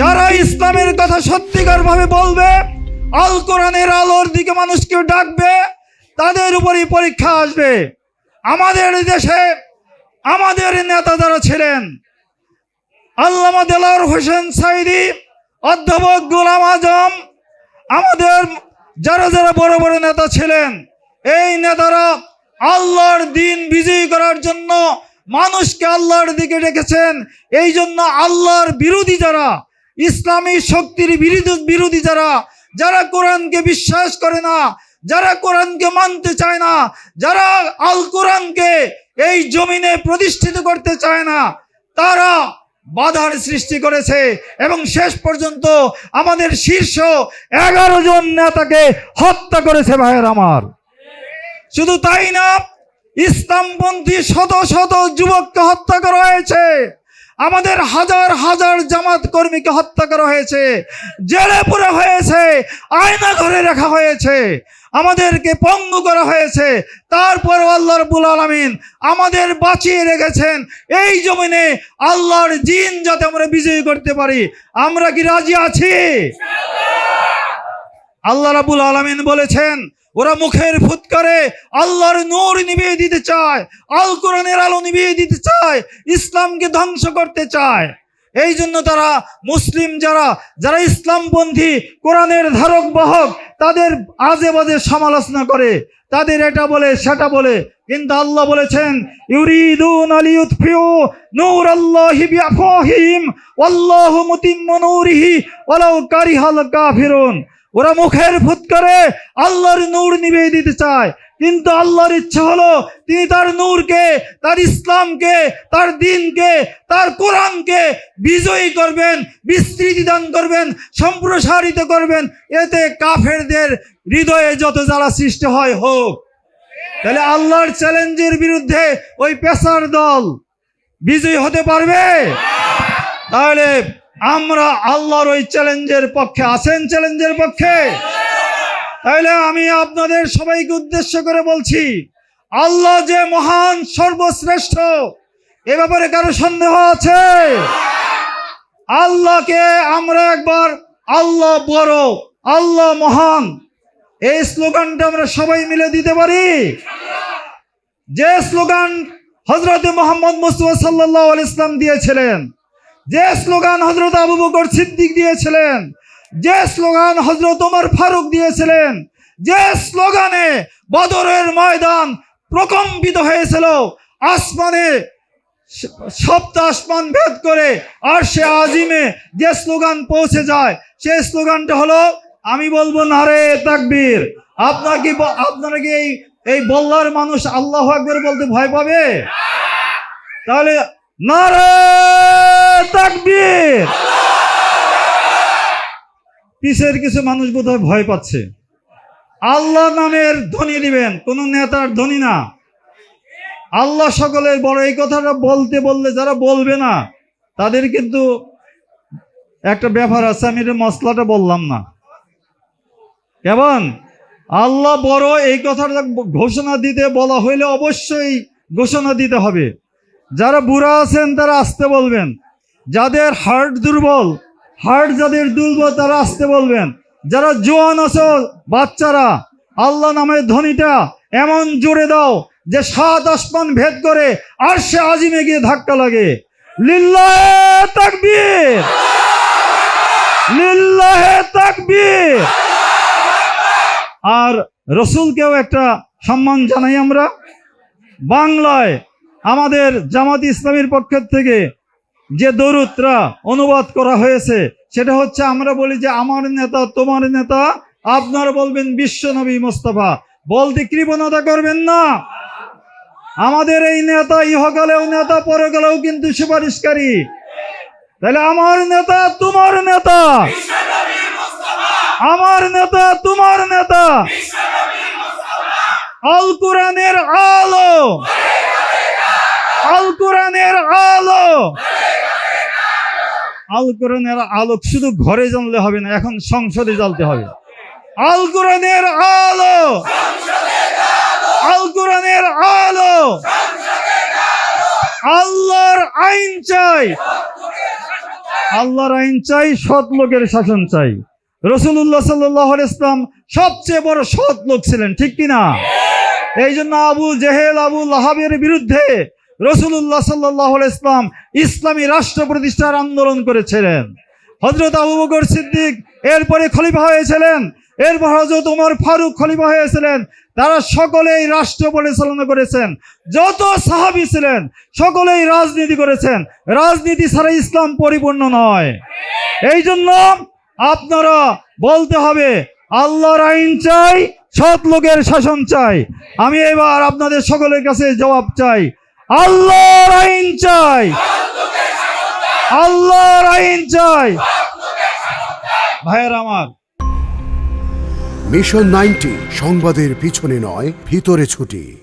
যারা ইসলামের কথা সত্যিকার ভাবে বলবে, আল কোরআনের আলোর দিকে মানুষকে ডাকবে, তাদের উপরই পরীক্ষা আসবে। আমাদের দেশে, আমাদের নেতা যারা ছিলেন, আল্লামা দেলার হোসেন সাইদি, অধ্যাপক গোলাম আজম, আমাদের যারা যারা বড় বড় নেতা ছিলেন, এই নেতারা আল্লাহর দিন বিজয়ী করার জন্য মানুষকে আল্লাহর দিকে ডেকেছেন। এই জন্য আল্লাহর বিরোধী যারা ইসলামী শক্তির বিরোধী বিরোধী যারা যারা কোরআনকে বিশ্বাস করে না, যারা কোরআনকে মানতে চায় না, যারা আল কোরআনকে এই জমিনে প্রতিষ্ঠিত করতে চায় না, তারা বাধার সৃষ্টি করেছে এবং শেষ পর্যন্ত আমাদের শীর্ষ এগারো জন নেতাকে হত্যা করেছে ভাইয়ের আমার। শুধু তাই না, ইসলামপন্থী শত শত যুবককে হত্যা করা হয়েছে। আমাদের হাজার হাজার জামাত কর্মীকে হত্যা করা হয়েছে, জেলে পুরে হয়েছে, আয়না ঘরে রাখা হয়েছে, আমাদেরকে পঙ্গু করা হয়েছে, তারপর আল্লাহ রবুল আলমিন আমাদের বাঁচিয়ে রেখেছেন এই জমিনে আল্লাহর জিন যাতে আমরা বিজয়ী করতে পারি। আমরা কি রাজি আছি? আল্লাহ রাবুল আলমিন বলেছেন ওরা মুখের ফুৎকারে আল্লাহর নূর নিভিয়ে দিতে চায় আল কোরআনের আলো নিভিয়ে দিতে চায়, ইসলামকে ধ্বংস করতে চায়। এই জন্য তারা মুসলিম যারা যারা ইসলামপন্থী, কোরআনের ধারক বাহক, তাদের আজে বাজে সমালোচনা করে। তাদের এটা বলে, সেটা বলে। কিন্তু আল্লাহ বলেছেন, ইউরিদুন আলিউতফিউ নূর আল্লাহি বিআফওয়াহিম ওয়াল্লাহু মুতিম্মু নূরিহি ওয়ালাউ কারিহাল কাফিরুন। ওরা মুখের ফুৎকারে আল্লাহর নূর নিভিয়ে দিতে চায়। কিন্তু আল্লাহর ইচ্ছা হলো তিনি তার নূরকে, তার ইসলামকে, তার দিনকে, তার কোরআনকে বিজয়ী করবেন, বিস্তৃতি দান করবেন, সম্প্রসারিত করবেন। এতে কাফেরদের হৃদয়ে যত জ্বালা সৃষ্টি হয়, হোক। তাহলে আল্লাহর চ্যালেঞ্জের বিরুদ্ধে ওই পেশার দল বিজয়ী হতে পারবে? তাহলে আমরা আল্লাহর ওই চ্যালেঞ্জের পক্ষে, আছেন চ্যালেঞ্জের পক্ষে? তাহলে আমি আপনাদের সবাইকে উদ্দেশ্য করে বলছি, আল্লাহ যে মহান, সর্বশ্রেষ্ঠ, এ ব্যাপারে কারও সন্দেহ আছে? আল্লাহকে আমরা একবার, আল্লাহ বড়, আল্লাহ মহান, এই স্লোগানটা আমরা সবাই মিলে দিতে পারি? যে স্লোগান হজরত মোহাম্মদ মুস্তফা সাল্লাহ আল ইসলাম দিয়েছিলেন যে স্লোগান হজরত আবু বকর সিদ্দিক দিয়েছিলেন, যে স্লোগান হজরত ওমর ফারুক দিয়েছিলেন, যে স্লোগানে বদরের ময়দান প্রকম্পিত হয়েছিল, আসমানে সপ্ত আসমান ভেদ করে আর সে আজিমে যে স্লোগান পৌঁছে যায়, সেই স্লোগানটা হলো, আমি বলব নারে তাকবীর। আপনার কি আপনারা কি এই এই বল্লার মানুষ আল্লাহ আকবর বলতে ভয় পাবে? তাহলে নারে তাকবীর পিছের কিছু মানুষ বোধহয় ভয় পাচ্ছে। আল্লাহ নামের ধ্বনি দিবেন, কোন নেতার ধ্বনি না। আল্লাহ সকলের বড় এই কথাটা বলতে বললে যারা বলবে না, তাদের কিন্তু একটা ব্যাপার আছে, আমি এটা মশলাটা বললাম না। কেমন? আল্লাহ বড় এই কথাটা ঘোষণা দিতে বলা হইলে অবশ্যই ঘোষণা দিতে হবে। যারা বুড়া আছেন, তারা আসতে বলবেন। যাদের হার্ট দুর্বল, হার্ট যাদের দুর্বল, তারা আসতে বলবেন। যারা জোয়ান আছো, বাচ্চারা, আল্লাহ নামের ধ্বনিটা এমন জোরে দাও যে সাত আসমান ভেদ করে আর সে আজিমে গিয়ে ধাক্কা লাগে। লিল্লাহে তাকবীর! লিল্লাহে আর রসুলকেও একটা সম্মান জানাই আমরা। বাংলায় আমাদের জামাত ইসলামীর পক্ষের থেকে যে দরুদরা অনুবাদ করা হয়েছে, সেটা হচ্ছে আমরা বলি যে আমার নেতা, তোমার নেতা, আপনারা বলবেন বিশ্ব নবী মোস্তফা। বলতে কৃপণতা করবেন না। আমাদের এই নেতা, ইহকালেও নেতা, পরকালেও কিন্তু সুপারিশকারী। তাহলে আমার নেতা, তোমার নেতা। আমার নেতা, তোমার নেতা। আল কোরআনের আলো। আল কোরআনের আলো। আল আলোক শুধু ঘরে জ্বললে হবে না, এখন সংসদে জ্বলতে হবে। আল আলো! আল আলো! আল্লাহর আইন চাই। আল্লাহর আইন চাই, সৎ লোকের শাসন চাই। রসুল্লাহ সাল্লাহ ইসলাম সবচেয়ে বড় সৎ লোক ছিলেন, ঠিক কিনা? এই জন্য আবু জেহেল, আবু লাহাবের বিরুদ্ধে রসুল্লাহ সাল্লাহ ইসলাম ইসলামী রাষ্ট্র প্রতিষ্ঠার আন্দোলন করেছিলেন। হজরত আবু বকর সিদ্দিক এরপরে খলিফা হয়েছিলেন, এরপর হজরত উমর ফারুক খলিফা হয়েছিলেন। তারা সকলেই রাষ্ট্র পরিচালনা করেছেন, যত সাহাবি ছিলেন, সকলেই রাজনীতি করেছেন। রাজনীতি ছাড়া ইসলাম পরিপূর্ণ নয়। এই জন্য আপনারা বলতে হবে, আল্লাহর আইন চাই, সৎ লোকের শাসন চাই। আমি এবার আপনাদের সকলের কাছে জবাব চাই আল্লাহর আইন চাই। আল্লাহর আইন চাই। ভাইয়ের আমার। মিশন নাইনটি সংবাদের পিছনে নয়, ভিতরে ছুটি।